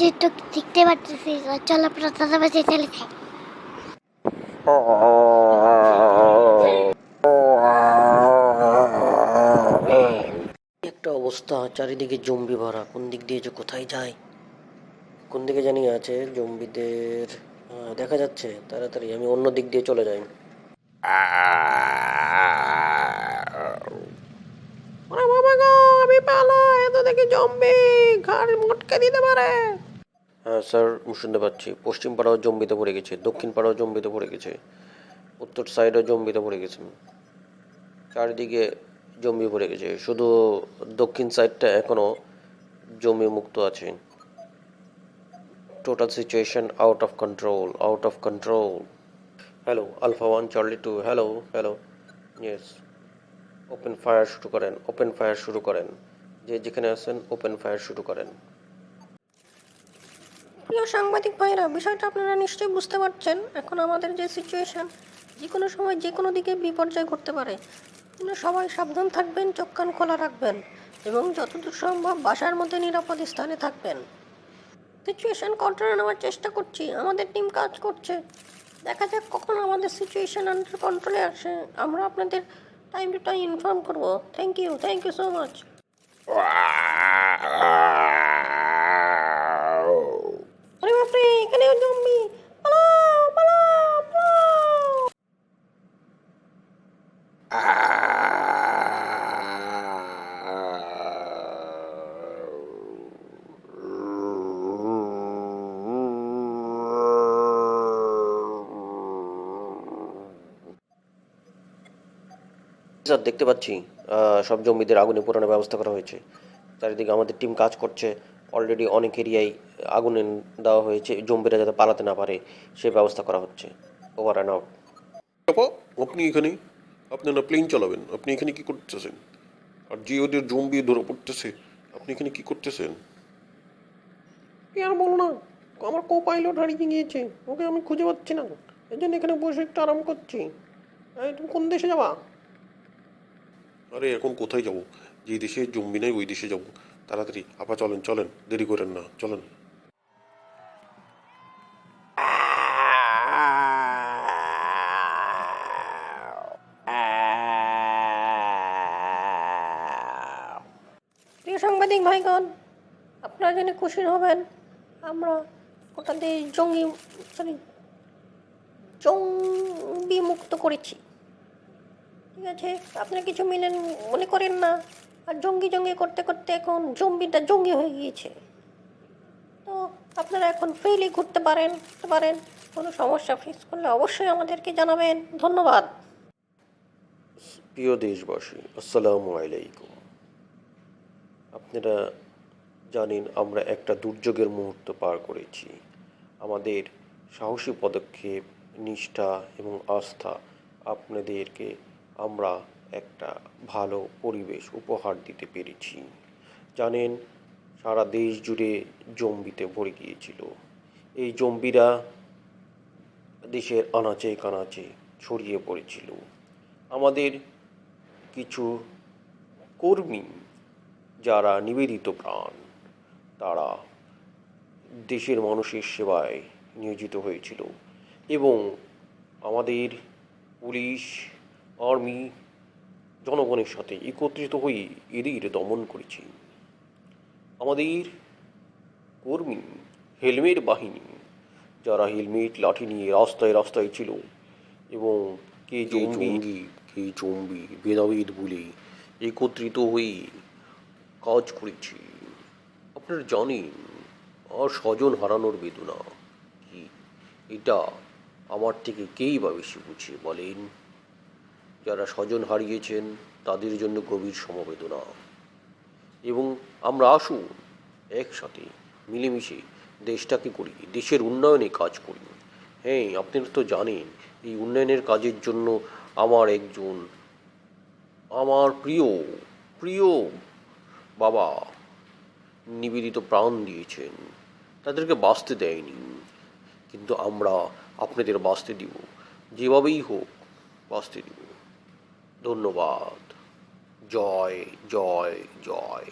যেহেতু দেখতে পাচ্ছি চলো বাজে চলে একটা অবস্থা, চারিদিকে জম্বি ভরা। কোন দিক দিয়ে যে কোথায় যায়? কোন দিকে জানি আছে জম্বিদের দেখা যাচ্ছে, তাড়াতাড়ি। আমি অন্য দিক দিয়ে চলে যাই। আমি পালাই এত দেখি জম্বি, ঘাড় মটকে দিতে পারে। হ্যাঁ স্যার শুনতে পাচ্ছি। পশ্চিম পাড়াও জম্বিতে পড়ে গেছে, দক্ষিণ পাড়াও জম্বিতে পড়ে গেছে, উত্তর সাইডও জম্বিতে পড়ে গেছে। চারিদিকে জম্বি পড়ে গেছে, শুধু দক্ষিণ সাইডটা এখনও জমি মুক্ত আছে। Total situation out of control out of control hello alpha one charlie two hello hello yes open fire শুরু করেন ওপেন ফায়ার শুরু করেন। যে যেখানে আছেন ওপেন ফায়ার শুরু করেন। প্রিয় সাংবাদিক ভাইরা বিষয়টা আপনারা নিশ্চয়ই বুঝতে পারছেন। এখন আমাদের যে সিচুয়েশন যে কোনো সময় যে কোনো দিকে বিপর্যয় ঘটতে পারে। আপনারা সবাই সাবধান থাকবেন, চোখ কান খোলা রাখবেন এবং যতদূর সম্ভব বাসার মধ্যে নিরাপদ স্থানে থাকবেন। সিচুয়েশন কন্ট্রোলে নেওয়ার চেষ্টা করছি, আমাদের টিম কাজ করছে। দেখা যাক কখন আমাদের সিচুয়েশন আন্ডার কন্ট্রোলে আসে। আমরা আপনাদের টাইম টু টাইম ইনফর্ম করব। Thank you thank you so much আরে বাপরে এখানেও জম্বি পালাও পালাও পালাও স্যার দেখতে পাচ্ছি সব জমিদের আগুনে পোড়ানোর ব্যবস্থা করা হয়েছে। চারিদিকে আমাদের টিম কাজ করছে। অলরেডি অনেক এরিয়ায় আগুনে দেওয়া হয়েছে। জম্বিরা যাতে পালাতে না পারে সে ব্যবস্থা করা হচ্ছে। ওভার অ্যান্ড আউট আপনি এখানে আপনি না প্লেন চালাবেন? আপনি এখানে কি করতেছেন? আর যে ওদের জম্বি ধরে পড়তেছে। আপনি এখানে কি করতেছেন? কি আর বলো না? আমার কো পাইলট হারিয়ে গিয়েছে। ওকে আমি খুঁজে পাচ্ছি না। এই জন্য এখানে বসে একটু আরাম করছি। তুমি কোন দেশে যাবা? আরে এখন কোথায় যাব? যে দেশে জম্বি নাই, ওই দেশে যাব। তাড়াতাড়ি, আপা চলেন চলেন, দেরি করেন না, চলেন। প্রিয় সাংবাদিক ভাইগণ, আপনারা জেনে খুশি হবেন, আমরা গোটা দেশ জঙ্গি সরি জঙ্গি মুক্ত করেছি। ঠিক আছে, আপনারা কিছু মিলেন, মনে করেন না। আর জঙ্গি জঙ্গি করতে করতে এখন জম্বিটা জঙ্গি হয়ে গিয়েছে। তো আপনারা এখন ফ্রিলি ঘুরতে পারেন ঘুরতে পারেন। কোনো সমস্যা ফেস করলে অবশ্যই আমাদেরকে জানাবেন। ধন্যবাদ। প্রিয় দেশবাসী, আসসালামু আলাইকুম। আপনারা জানেন, আমরা একটা দুর্যোগের মুহূর্ত পার করেছি। আমাদের সাহসী পদক্ষেপ, নিষ্ঠা এবং আস্থা আপনাদেরকে আমরা একটা ভালো পরিবেশ উপহার দিতে পেরেছি। জানেন, সারা দেশ জুড়ে জম্বিতে ভরে গিয়েছিল। এই জম্বিরা দেশের আনাচে কানাচে ছড়িয়ে পড়েছিল। আমাদের কিছু কর্মী যারা নিবেদিত প্রাণ, তারা দেশের মানুষের সেবায় নিয়োজিত হয়েছিল এবং আমাদের পুলিশ আর্মি জনগণের সাথে একত্রিত হয়ে এদের দমন করেছি। আমাদের কর্মী হেলমেট বাহিনী যারা হেলমেট লাঠি নিয়ে রাস্তায় রাস্তায় ছিল এবং কে জঙ্গি কে জম্বি ভেদাভেদ বলে একত্রিত হয়ে কাজ করেছি। আপনারা জানেন আর স্বজন হারানোর বেদনা কি? এটা আমার থেকে কেই বা বেশি বুঝে বলেন? যারা স্বজন হারিয়েছেন, তাদের জন্য গভীর সমবেদনা। এবং আমরা আসুন, একসাথে মিলেমিশে দেশটাকে করি, দেশের উন্নয়নে কাজ করি। হ্যাঁ আপনারা তো জানেন, এই উন্নয়নের কাজের জন্য আমার একজন, আমার প্রিয় প্রিয় বাবা নিবেদিত প্রাণ দিয়েছেন। তাদেরকে বাঁচতে দেয়নি। কিন্তু আমরা আপনাদের বাঁচতে দিব। যেভাবেই হোক, বাঁচতে দিব। ধন্যবাদ। জয় জয় জয়।